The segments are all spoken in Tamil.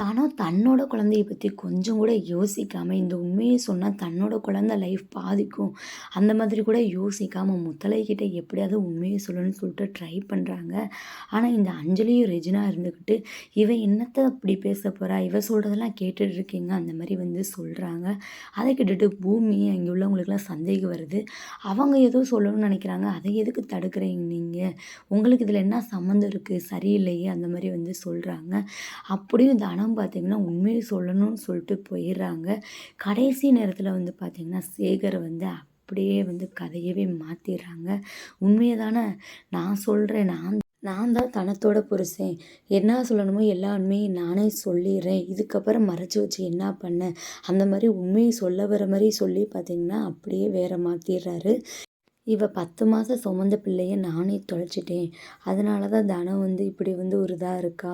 தானோ தன்னோட குழந்தைய பற்றி கொஞ்சம் கூட யோசிக்காமல் இந்த உண்மையை சொன்னால் தன்னோட குழந்த லைஃப் பாதிக்கும். அந்த மாதிரி கூட யோசிக்காமல் முத்தலைக்கிட்ட எப்படியாவது உண்மையை சொல்லணும்னு சொல்லிட்டு ட்ரை பண்ணுறாங்க ஆனால் இந்த அஞ்சலியும் ரெஜினா இருந்துக்கிட்டு இவ என்னத்தை அப்படி பேச போகிறா இவ சொல்கிறதெல்லாம் கேட்டுட்டு இருக்கீங்க. அந்த மாதிரி வந்து சொல்கிறாங்க அதை கேட்டுட்டு பூமி அங்கே உள்ளவங்களுக்குலாம் சந்தேகம் வருது. அவங்க ஏதோ சொல்லணும்னு நினைக்கிறாங்க. அதை எதுக்கு தடுக்கிறீங்க நீங்கள் உங்களுக்கு இதில் என்ன சம்மந்தம் இருக்குது சரியில்லையே? அந்த மாதிரி வந்து சொல்கிறாங்க அப்படியும் எல்லாம் பார்த்திங்கன்னா உண்மையை சொல்லணும்னு சொல்லிட்டு போயிடுறாங்க. கடைசி நேரத்தில் வந்து பார்த்திங்கன்னா சேகர் வந்து அப்படியே வந்து கதையவே மாற்றிடுறாங்க உண்மையை தானே நான் சொல்கிறேன் நான் நான் தான் தனத்தோட புருஷன். என்ன சொல்லணுமோ எல்லா உண்மையும் நானே சொல்லிடுறேன். இதுக்கப்புறம் மறைச்சி வச்சு என்ன பண்ணேன் அந்த மாதிரி உண்மையை சொல்ல வர மாதிரி சொல்லி பார்த்திங்கன்னா அப்படியே வேற மாற்றிடுறாரு இவ பத்து மாதம் சுமந்த பிள்ளைய நானே தொலைச்சிட்டேன். அதனால தான் தனம் வந்து இப்படி வந்து ஒரு இதாக இருக்கா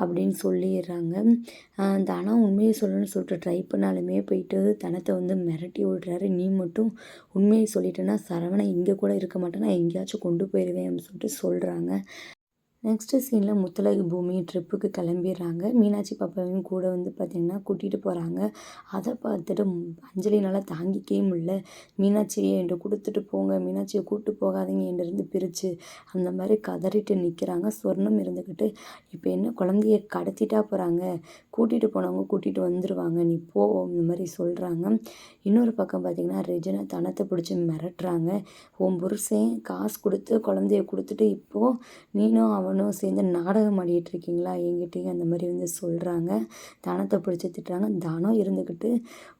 அப்படின்னு சொல்லிடுறாங்க. தனம் உண்மையை சொல்லணும்னு சொல்லிட்டு ட்ரை பண்ணாலுமே போயிட்டு தனத்தை வந்து மிரட்டி விடுறாரு. நீ மட்டும் உண்மையை சொல்லிட்டேன்னா சரவணன் இங்கே கூட இருக்க மாட்டேன்? நான் எங்கேயாச்சும் கொண்டு போயிடுவேன் அப்படின்னு சொல்லிட்டு சொல்கிறாங்க நெக்ஸ்ட்டு சீனில் முத்தலகு பூமி ட்ரிப்புக்கு கிளம்பிடுறாங்க. மீனாட்சி பாப்பாவையும் கூட வந்து பார்த்திங்கன்னா கூட்டிகிட்டு போகிறாங்க அதை பார்த்துட்டு அஞ்சலினால் தாங்கிக்கவே முடியல. மீனாட்சியை என்கிட்ட கொடுத்துட்டு போங்க. மீனாட்சியை கூப்பிட்டு போகாதீங்க. என்கிட்டருந்து பிரித்து அந்த மாதிரி கதறிட்டு நிற்கிறாங்க சொர்ணம் இருந்துக்கிட்டு இப்போ என்ன குழந்தைய கடத்திட்டா போகிறாங்க கூட்டிகிட்டு போனவங்க கூட்டிகிட்டு வந்துடுவாங்க நீ போ இந்த மாதிரி சொல்கிறாங்க இன்னொரு பக்கம் பார்த்திங்கன்னா ரெஜினா தனத்தை பிடிச்சி மிரட்டுறாங்க. உன் புருஷன் காசு கொடுத்து குழந்தைய கொடுத்துட்டு இப்போது நீனும் அவனும் சேர்ந்து நாடகம் ஆடிட்டுருக்கீங்களா எங்கிட்டையும் அந்த மாதிரி வந்து சொல்கிறாங்க தனத்தை பிடிச்சி திட்டுறாங்க. தானம் இருந்துக்கிட்டு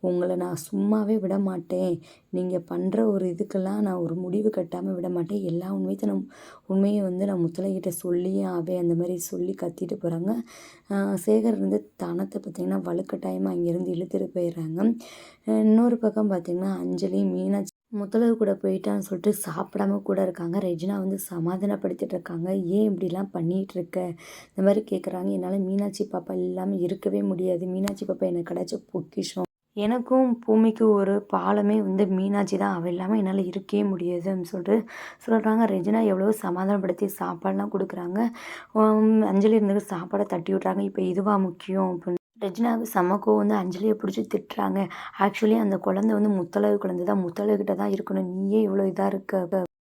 உங்களை நான் சும்மாவே விட மாட்டேன். நீங்கள் பண்ணுற ஒரு இதுக்கெல்லாம் நான் ஒரு முடிவு கட்டாமல் விட மாட்டேன். எல்லா உண்மையத்தை நான் உண்மையை வந்து நான் முத்தலைகிட்ட சொல்லியே ஆவே அந்த மாதிரி சொல்லி கத்திட்டு போகிறாங்க சேகர் வந்து தானத்தை பார்த்திங்கன்னா வலுக்கட்டாயமாக அங்கேருந்து இழுத்துட்டு போயிடுறாங்க. இன்னொரு பக்கம் பார்த்திங்கன்னா அஞ்சலி மீனாட்சி முத்தலகு கூட போயிட்டான்னு சொல்லிட்டு சாப்பிடாம கூட இருக்காங்க. ரெஜினா வந்து சமாதானப்படுத்திட்டு இருக்காங்க. ஏன் இப்படிலாம் பண்ணிகிட்டு இருக்க இந்த மாதிரி கேட்குறாங்க என்னால் மீனாட்சி பாப்பா இல்லாமல் இருக்கவே முடியாது. மீனாட்சி பாப்பா எனக்கு கிடச்ச பொக்கிஷம். எனக்கும் பூமிக்கு ஒரு பாலமே வந்து மீனாட்சி தான். அவள் இல்லாமல் என்னால் இருக்கவே முடியாதுன்னு சொல்லிட்டு சொல்கிறாங்க ரெஜினா எவ்வளோ சமாதானப்படுத்தி சாப்பாடெலாம் கொடுக்குறாங்க. அஞ்சலி இருந்துட்டு சாப்பாடை தட்டி விட்றாங்க. இப்போ இதுவாக முக்கியம் அப்படின்னு. ரெஜினாவுக்கு சமக்கோ வந்து அஞ்சலியை பிடிச்சி திட்டுறாங்க. ஆக்சுவலி அந்த குழந்தை வந்து முத்தழகு குழந்தை தான் முத்தழகிட்ட தான் இருக்கணும். நீயே இவ்வளோ இதாக இருக்க.